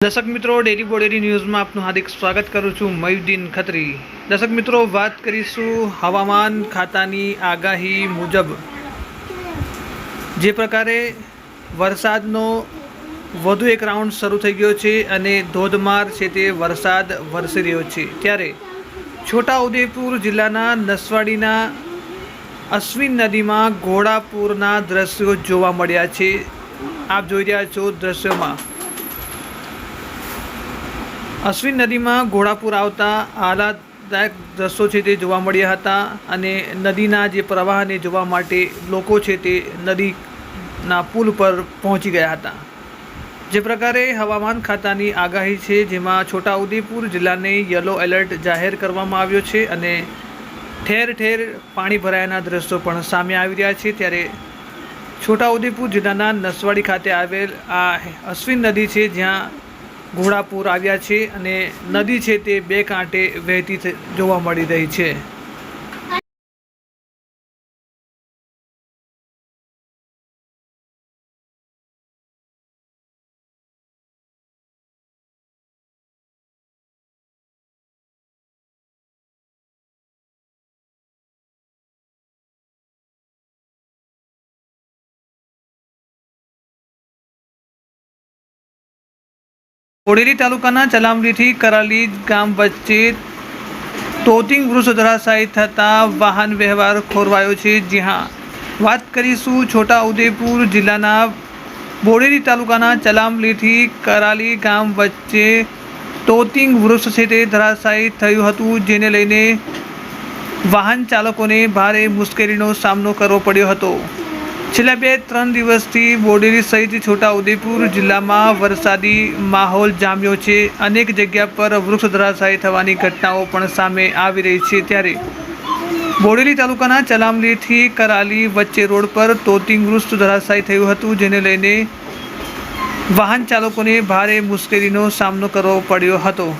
દર્શક મિત્રો ડેરી બોડેરી ન્યૂઝમાં આપનું હાર્દિક સ્વાગત કરું છું, મયુદ્દીન ખત્રી. દર્શક મિત્રો, વાત કરીશું હવામાન ખાતાની આગાહી મુજબ. જે પ્રકારે વરસાદનો વધુ એક રાઉન્ડ શરૂ થઈ ગયો છે અને ધોધમાર છે તે વરસાદ વરસી રહ્યો છે. ત્યારે છોટાઉદેપુર જિલ્લાના નસવાડીના અશ્વિન નદીમાં ઘોડાપુરના દ્રશ્યો જોવા મળ્યા છે. આપ જોઈ રહ્યા છો દ્રશ્યોમાં. અશ્વિન નદીમાં ઘોડાપુર આવતા આહલાદદાયક દ્રશ્યો છે તે જોવા મળ્યા હતા અને નદીના જે પ્રવાહને જોવા માટે લોકો છે તે નદીના પુલ પર પહોંચી ગયા હતા. જે પ્રકારે હવામાન ખાતાની આગાહી છે, જેમાં છોટાઉદેપુર જિલ્લાને યલો એલર્ટ જાહેર કરવામાં આવ્યો છે અને ઠેર ઠેર પાણી ભરાયાના દ્રશ્યો પણ સામે આવી રહ્યા છે. ત્યારે છોટાઉદેપુર જિલ્લાના નસવાડી ખાતે આવેલ આ અશ્વિન નદી છે, જ્યાં ઘોડાપુર આવ્યા છે અને નદી છે તે બે કાંઠે વહેતી જોવા મળી રહી છે. બોડેલી તાલુકાના ચલામડીથી કરાલી ગામ વચ્ચે તોતિંગ વૃક્ષ ધરાશાયી થતાં વાહન વ્યવહાર ખોરવાયો છે. જ્યાં વાત કરીશું છોટા ઉદેપુર જિલ્લાના બોડેલી તાલુકાના ચલામલીથી કરાલી ગામ વચ્ચે તોતિંગ વૃક્ષ છે તે ધરાશાયી થયું હતું, જેને લઈને વાહન ચાલકોને ભારે મુશ્કેલીનો સામનો કરવો પડ્યો હતો. છેલ્લા બે ત્રણ દિવસથી બોડેલી સહિત છોટા ઉદેપુર જિલ્લામાં વરસાદી માહોલ જામ્યો છે. અનેક જગ્યા પર વૃક્ષ ધરાશાયી થવાની ઘટનાઓ પણ સામે આવી રહી છે ત્યારે બોડેલી તાલુકાના ચલામલીથી કરાલી વચ્ચે રોડ પર તોતિંગ વૃક્ષ ધરાશાયી થયું હતું, જેને લઈને વાહન ચાલકોને ભારે મુશ્કેલીનો સામનો કરવો પડ્યો હતો.